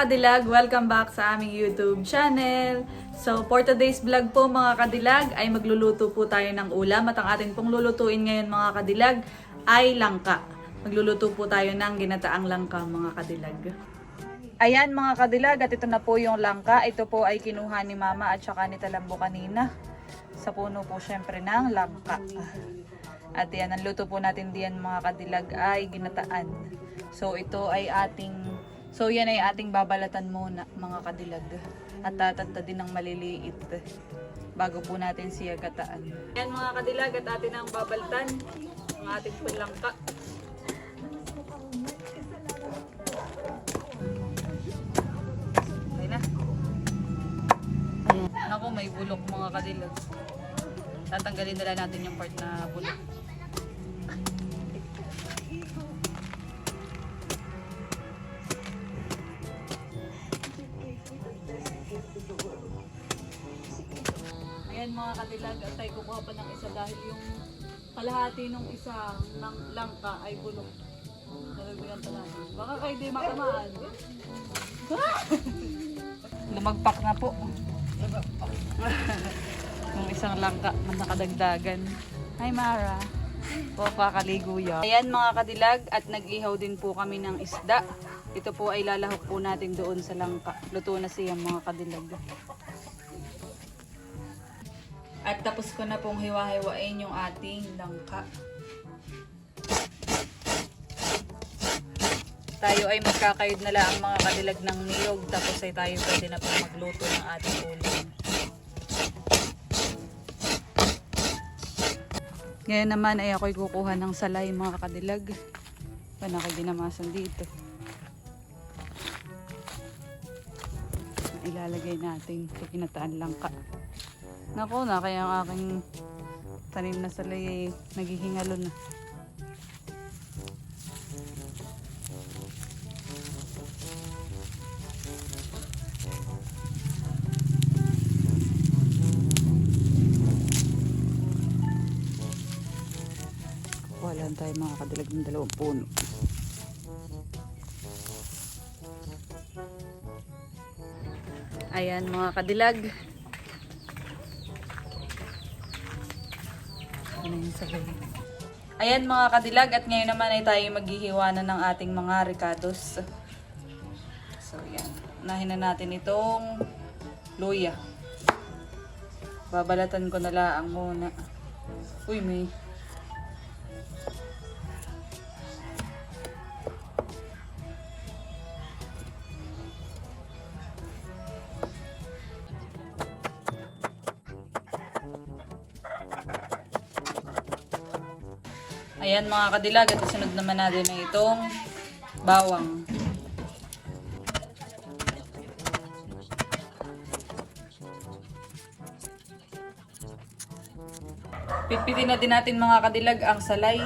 kadilag, welcome back sa aming YouTube channel. So for today's vlog po mga kadilag ay magluluto po tayo ng ulam at ang atin pong lulutuin ngayon mga kadilag ay langka. Magluluto po tayo ng ginataang langka mga kadilag. Ayan mga kadilag at ito na po yung langka. Ito po ay kinuha ni mama at saka ni Talambo kanina. Sa puno po syempre ng langka. At yan, ang luto po natin diyan mga kadilag ay ginataan. So ito ay ating, so yan ay ating babalatan muna mga kadilag. At tatanta din ng maliliit bago po natin siya gataan. Yan mga kadilag at atin ang babaltan ang ating palangka. Okay na. Naku, may bulok mga kadilag. Tatanggalin nila natin yung part na bulok. Ayan mga kadilag, at tayo kukuha pa ng isa dahil yung kalahati nung isa ng langka ay bulok. Nalagyan pa natin. Baka kayo di matamaan. Lumagpak na po. yung isang langka na nakadagdagan. Hi Mara. Po kakaligo yan. Ayan mga kadilag at nag-ihaw din po kami ng isda. Ito po ay lalahok po natin doon sa langka. Luto na siya mga kadilag. At tapos ko na pong hiwa-hiwain yung ating langka. Tayo ay magkakayod na lang ang mga kadilag ng niyog tapos ay tayo pwede na pong magluto ng ating ulam. Ngayon naman ay ako'y kukuha ng salay mga kadilag. Paano ako dinamasan dito? Ilalagay natin sa kinataan langka. Nako na, kaya ang aking tanim na salay ay naghihingalo na. Wala tayo mga kadilag ng dalawang puno. Ayan mga kadilag. Ayan mga kadilag at ngayon naman ay tayo maghihiwa na ng ating mga ricados. So yan. Unahin na natin itong luya. Babalatan ko na lang muna. Uy, may Ayan mga kadilag at isunod naman natin na itong bawang. Pitpitin na din natin mga kadilag ang salay.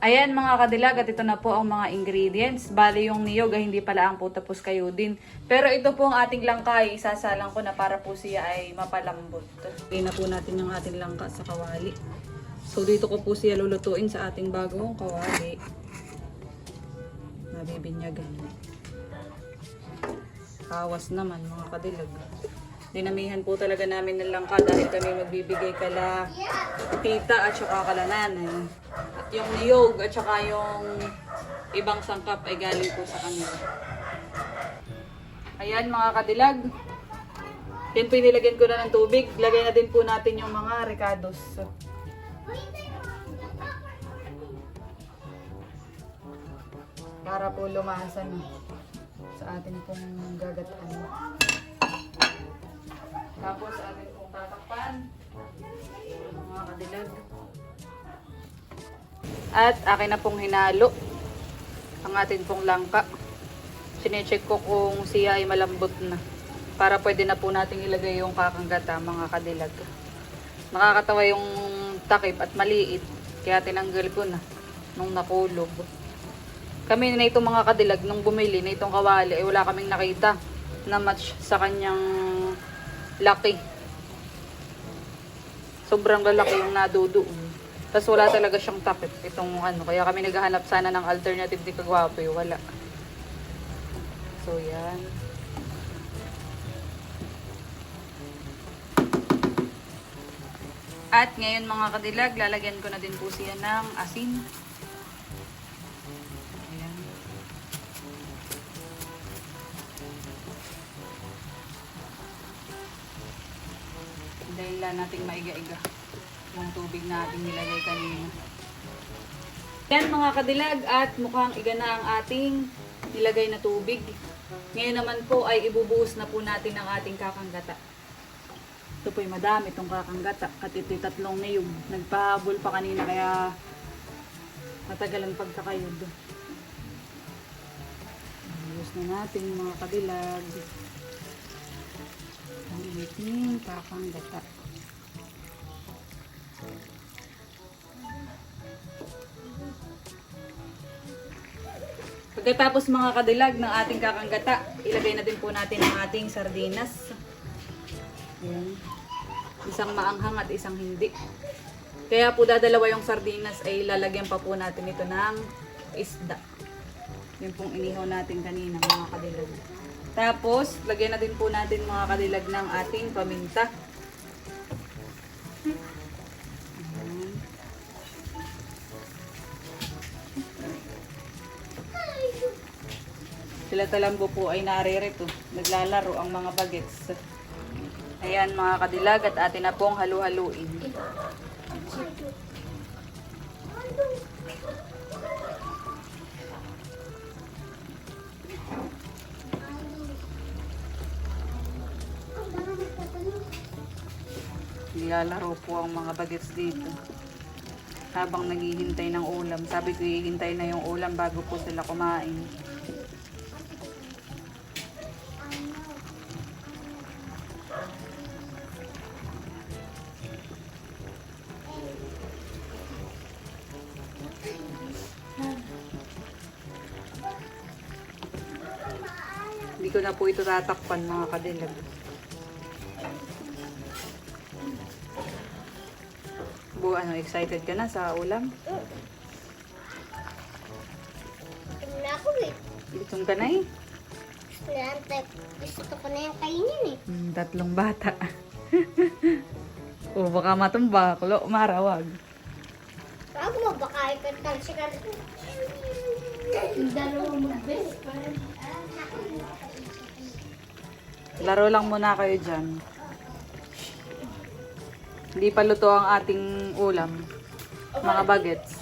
Ayan mga kadilag at ito na po ang mga ingredients. Bali yung niyog ay hindi pala ang po tapos kayo din. Pero ito po ang ating langka ay isasalang ko na para po siya ay mapalambot. Lagay na po natin yung ating langka sa kawali. So dito ko po siya lulutuin sa ating bagong kawali. Nabibinyagan. Kawas naman mga kadilag. Dinamihan po talaga namin ng langka dahil kami magbibigay kala tita at saka kala nanay. At yung niyog at saka yung ibang sangkap ay galing po sa kanila. Ayan mga kadilag. Yan po inilagyan ko na ng tubig. Lagay na din po natin yung mga ricados. Para po lumasan sa ating pong gagataan. Tapos atin pong tatakpan. Mga kadilag. At akin na pong hinalo ang atin pong langka. Sinecheck ko kung siya ay malambot na. Para pwede na po nating ilagay yung kakanggata mga kadilag. Nakakatawa yung takip at maliit. Kaya tinanggal ko na nung nakulog. Kami na itong mga kadilag nung bumili na itong kawali ay wala kaming nakita na match sa kanyang laki. Sobrang lalaki yung nadudoon. Tapos wala talaga siyang takip itong ano. Kaya kami naghahanap sana ng alternative di kagwapo. Wala. So yan. At ngayon mga kadilag, lalagyan ko na din po siya ng asin. Nating maiga-iga yung tubig na ating nilagay kanina. Yan mga kadilag at mukhang iga na ang ating nilagay na tubig. Ngayon naman po ay ibubuhos na po natin ang ating kakanggata. Ito po'y madami itong kakanggata at ito'y tatlong niyog. Nagpahabol pa kanina kaya matagalan pagkakayod. Buhos na natin mga kadilag. Ang ating kakanggata. Pagkatapos mga kadilag ng ating kakanggata, ilagay na din po natin ang ating sardinas. Ayan. Isang maanghang at isang hindi. Kaya po dadalawa yung sardinas ay lalagyan pa po natin ito ng isda. Yung pong inihaw natin kanina mga kadilag. Tapos, lagyan na din po natin mga kadilag ng ating paminta. Sila talambo po ay naririto. Naglalaro ang mga bagets. Ayan mga kadilag at atin na pong halu-haluin. Nilalaro po ang mga bagets dito. Habang naghihintay ng ulam. Sabi ko hihintay na yung ulam bago po sila kumain. Hindi ko na po ito tatakpan mga kadilag. Bu, ano, excited ka na sa ulam? Tingnan ako eh. Gutom ka na eh. Gusto ko na yung kainin eh. Hmm, tatlong bata. o baka matumbak. Lo, marawag. Bago mo baka ikatang siya ka. Yung dalawang mag-best. Laro lang muna kayo dyan. Hindi pa luto ang ating ulam. Mga bagets.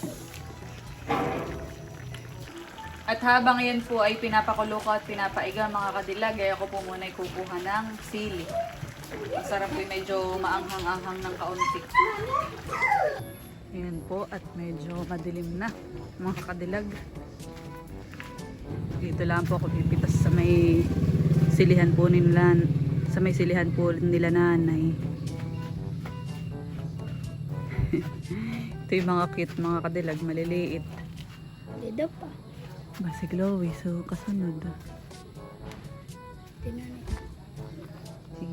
At habang yan po ay pinapakulo at pinapaiga mga kadilag, ay ako po muna ay kukuha ng sili. Masarap po medyo maanghang-anghang ng kaunti. Ayan po at medyo madilim na mga kadilag. Dito lang po ako pipitas sa may silihan po nila sa may silihan po nila nanay. Ito yung mga cute mga kadilag, maliliit. Dito pa. Ba si Chloe, so kasunod. Sige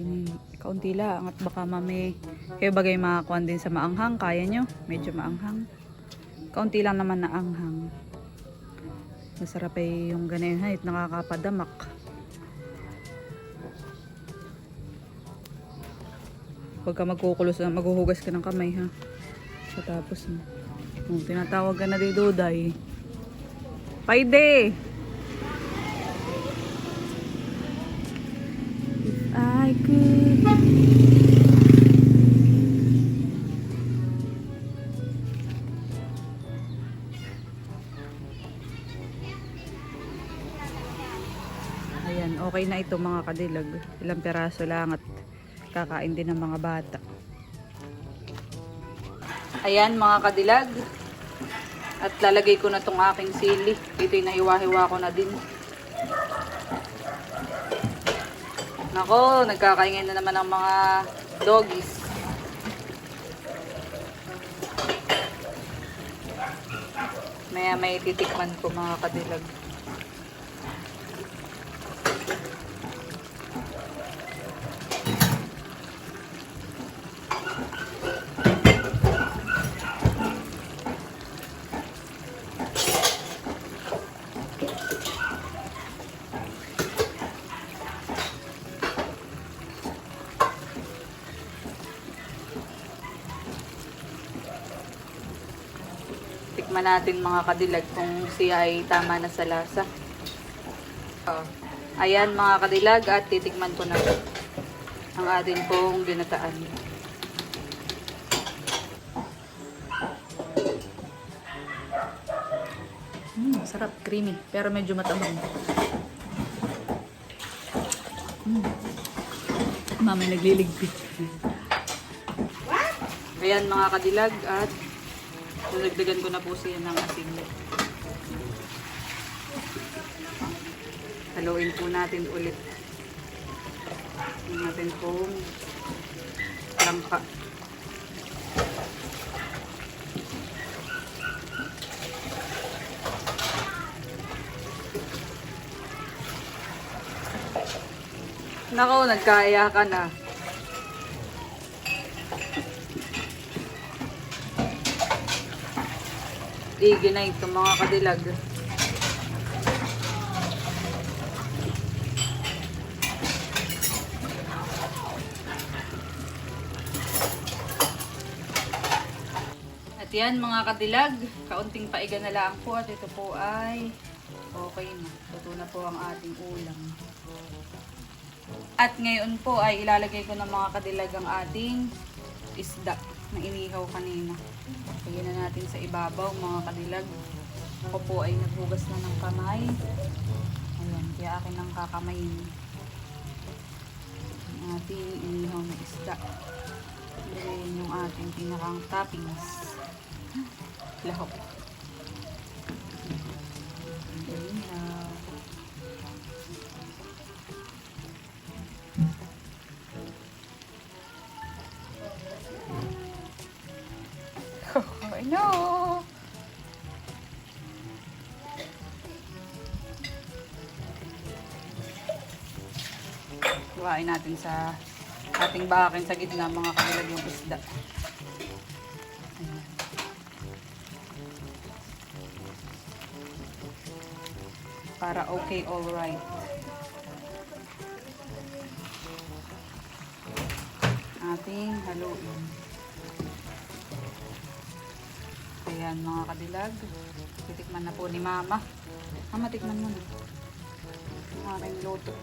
na, kaunti lang at baka mami, kayo bagay makakuan din sa maanghang, kaya nyo? Medyo maanghang. Kaunti lang naman na anghang. Masarap ay yung ganyan height, nakakapadamak. Huwag ka magkukulos, maghuhugas ka ng kamay ha. So tapos, oh, tinatawag ka na di Duday. Paide! If I could okay na ito mga kadilag. Ilang peraso lang at kakain din ng mga bata. Ayan mga kadilag. At lalagay ko na tong aking sili. Ito'y nahiwa-hiwa ko na din. Nako, nagkakaingin na naman ang mga doggies. Maya may titikman ko mga kadilag. Tikman natin mga kadilag kung siya ay tama na sa lasa. Oh. Ayan mga kadilag at titikman ko na ang atin pong ginataan. Mm, sarap, creamy, pero medyo matabang. Mm. Mama nagliligpit. Ayan mga kadilag at nalagdagan ko na po siya ng asin. Haluin po natin ulit. Yung natin pong langka. Nako, nagkaya ka na. Igi na ito mga kadilag. At yan mga kadilag, kaunting paiga na lang po at ito po ay okay na. Luto na po ang ating ulam. At ngayon po ay ilalagay ko ng mga kadilag ang ating isda na inihaw kanina. Lagyan na natin sa ibabaw mga kadilag. Ako po ay naghugas na ng kamay. Ayan, kaya akin ang kakamayin. Ang ating inihaw na isda. Lagyan yung ating pinakang toppings. Lahok. Know. Kuhain natin sa ating bakin sa gitna mga kanilag yung isda. Para okay, alright. Ating haluin. Ayan mga kadilag. Titikman na po ni Mama. Mama, tikman mo na. Ang aking luto.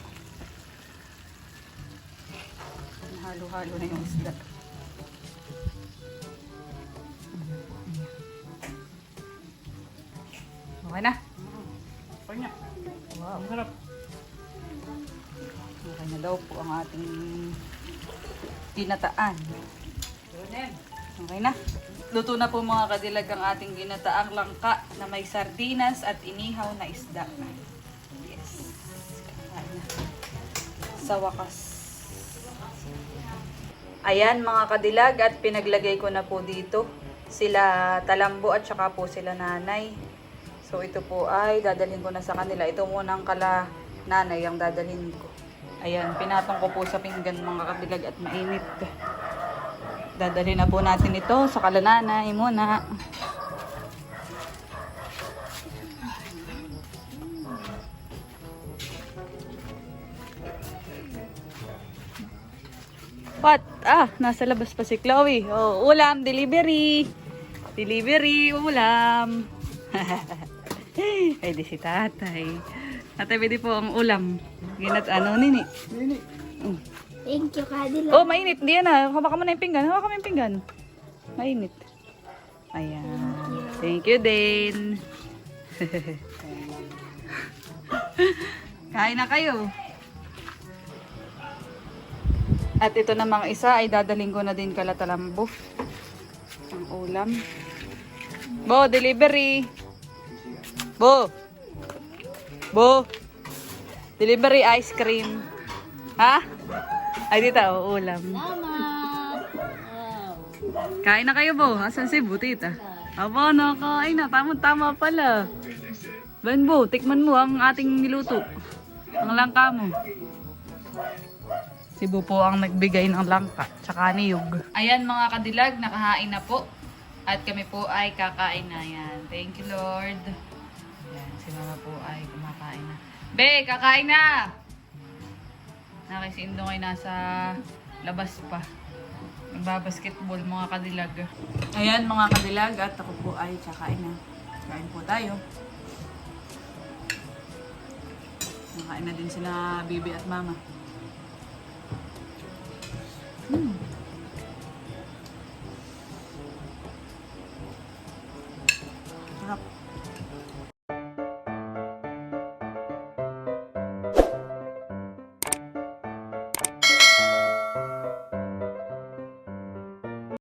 Halo-halo na yung isda. Okay na? Okay na. Wow. Ang sarap. Okay na daw po ang ating tinataan. Okay na. Luto na po mga kadilag ang ating ginataang langka na may sardinas at inihaw na isda. Yes. Sa wakas. Ayan mga kadilag at pinaglagay ko na po dito sila talambo at saka po sila nanay. So ito po ay dadalhin ko na sa kanila. Ito muna ang kala nanay ang dadalhin ko. Ayan, pinatong ko po sa pinggan mga kadilag at mainit. Dadalhin na po natin ito sa kalananay muna. What? Ah, nasa labas pa si Chloe. Oh, ulam, delivery. Delivery, ulam. Ay, di si tatay. Tatay, pwede po ang ulam. Ginat ano, nini? Mm. Thank you, Cadillac. Oh, mainit. Hindi yan ah. Hawakan mo na yung pinggan. Hawakan mo yung pinggan. Mainit. Ayan. Thank you, din. Kain na kayo. At ito namang isa ay dadaling ko na din kala talambo. Ang ulam. Bo, delivery. Bo. Bo. Delivery ice cream. Ha? Ay, dito, oh, ulam. Kain na kayo, Bo. Asan si Bo, tita? Aba, nakain na. Tama-tama pala. Ben, Bo, tikman mo ang ating niluto. Ang langka mo. Si Bo po ang nagbigay ng langka, tsaka niyog. Ayan mga kadilag, nakahain na po. At kami po ay kakain na. Yan. Thank you, Lord. Yan, si Mama po ay kumakain na. Be, kakain na! na kasi Indo ay nasa labas pa. Nagbabasketball mga kadilag. Ayan mga kadilag at ako po ay kakain na. Kain po tayo. Nakain na din sila bibi at mama. Hmm.